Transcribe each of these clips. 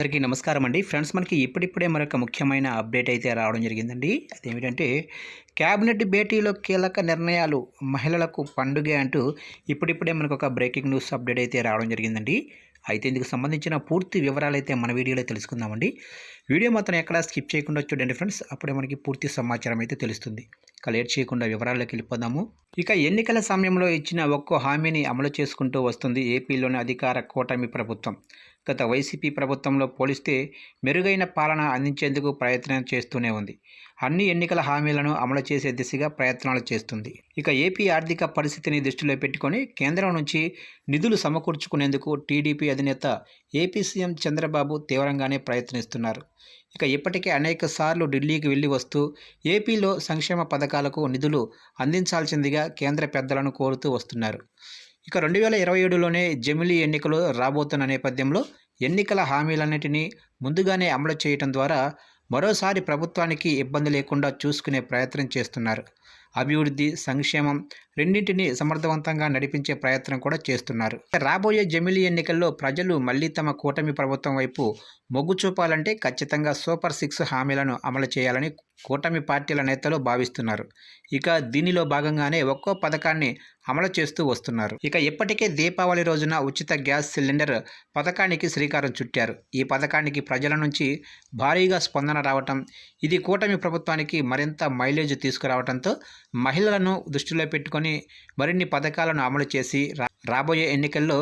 అందరికీ నమస్కారం అండి. ఫ్రెండ్స్ మనకి ఇప్పుడిప్పుడే మరొక ముఖ్యమైన అప్డేట్ అయితే రావడం జరిగిందండి. అదేమిటంటే క్యాబినెట్ భేటీలో కీలక నిర్ణయాలు మహిళలకు పండుగ అంటూ ఇప్పుడిప్పుడే మనకు ఒక బ్రేకింగ్ న్యూస్ అప్డేట్ అయితే రావడం జరిగిందండి. అయితే ఇందుకు సంబంధించిన పూర్తి వివరాలు అయితే మన వీడియోలో తెలుసుకుందామండి. వీడియో మాత్రం ఎక్కడా స్కిప్ చేయకుండా చూడండి ఫ్రెండ్స్. అప్పుడే మనకి పూర్తి సమాచారం అయితే తెలుస్తుంది. ఇక లేట్ చేయకుండా వివరాల్లోకి వెళ్ళిపోదాము. ఇక ఎన్నికల సమయంలో ఇచ్చిన ఒక్కో హామీని అమలు చేసుకుంటూ వస్తుంది ఏపీలోని అధికార కూటమి ప్రభుత్వం. గత వైసీపీ ప్రభుత్వంలో పోలిస్తే మెరుగైన పాలన అందించేందుకు ప్రయత్నం చేస్తూనే ఉంది. అన్ని ఎన్నికల హామీలను అమలు చేసే దిశగా ప్రయత్నాలు చేస్తుంది. ఇక ఏపీ ఆర్థిక పరిస్థితిని దృష్టిలో పెట్టుకొని కేంద్రం నుంచి నిధులు సమకూర్చుకునేందుకు టీడీపీ అధినేత ఏపీ సీఎం చంద్రబాబు తీవ్రంగానే ప్రయత్నిస్తున్నారు. ఇక ఇప్పటికే అనేక సార్లు ఢిల్లీకి వెళ్ళి వస్తూ ఏపీలో సంక్షేమ పథకాలకు నిధులు అందించాల్సిందిగా కేంద్ర పెద్దలను కోరుతూ వస్తున్నారు. ఇక రెండు వేల ఇరవై ఏడులోనే జమిలీ ఎన్నికలు రాబోతున్న నేపథ్యంలో ఎన్నికల హామీలన్నింటినీ ముందుగానే అమలు చేయటం ద్వారా మరోసారి ప్రభుత్వానికి ఇబ్బంది లేకుండా చూసుకునే ప్రయత్నం చేస్తున్నారు. అభివృద్ధి సంక్షేమం రెండింటినీ సమర్థవంతంగా నడిపించే ప్రయత్నం కూడా చేస్తున్నారు. రాబోయే జమిలీ ఎన్నికల్లో ప్రజలు మళ్ళీ తమ కూటమి ప్రభుత్వం వైపు మొగ్గు చూపాలంటే ఖచ్చితంగా సూపర్ సిక్స్ హామీలను అమలు చేయాలని కూటమి పార్టీల నేతలు భావిస్తున్నారు. ఇక దీనిలో భాగంగానే ఒక్కో పథకాన్ని అమలు చేస్తూ వస్తున్నారు. ఇక ఇప్పటికే దీపావళి రోజున ఉచిత గ్యాస్ సిలిండర్ పథకానికి శ్రీకారం చుట్టారు. ఈ పథకానికి ప్రజల నుంచి భారీగా స్పందన రావటం ఇది కూటమి ప్రభుత్వానికి మరింత మైలేజ్ తీసుకురావడంతో మహిళలను దృష్టిలో పెట్టుకొని మరిన్ని పథకాలను అమలు చేసి రా రాబోయే ఎన్నికల్లో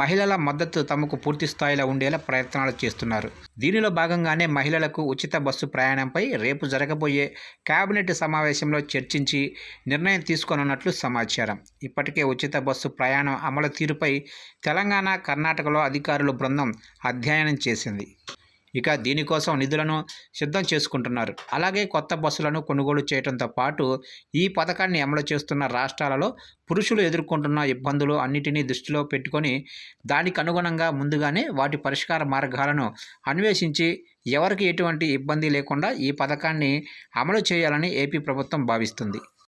మహిళల మద్దతు తమకు పూర్తి స్థాయిలో ఉండేలా ప్రయత్నాలు చేస్తున్నారు. దీనిలో భాగంగానే మహిళలకు ఉచిత బస్సు ప్రయాణంపై రేపు జరగబోయే కేబినెట్ సమావేశంలో చర్చించి నిర్ణయం తీసుకోనున్నట్లు సమాచారం. ఇప్పటికే ఉచిత బస్సు ప్రయాణం అమలు తీరుపై తెలంగాణ కర్ణాటకలో అధికారుల బృందం అధ్యయనం చేసింది. ఇక దీనికోసం నిధులను సిద్ధం చేసుకుంటున్నారు. అలాగే కొత్త బస్సులను కొనుగోలు చేయడంతో పాటు ఈ పథకాన్ని అమలు చేస్తున్న రాష్ట్రాలలో పురుషులు ఎదుర్కొంటున్న ఇబ్బందులు అన్నిటినీ దృష్టిలో పెట్టుకొని దానికి అనుగుణంగా ముందుగానే వాటి పరిష్కార మార్గాలను అన్వేషించి ఎవరికి ఎటువంటి ఇబ్బంది లేకుండా ఈ పథకాన్ని అమలు చేయాలని ఏపీ ప్రభుత్వం భావిస్తుంది.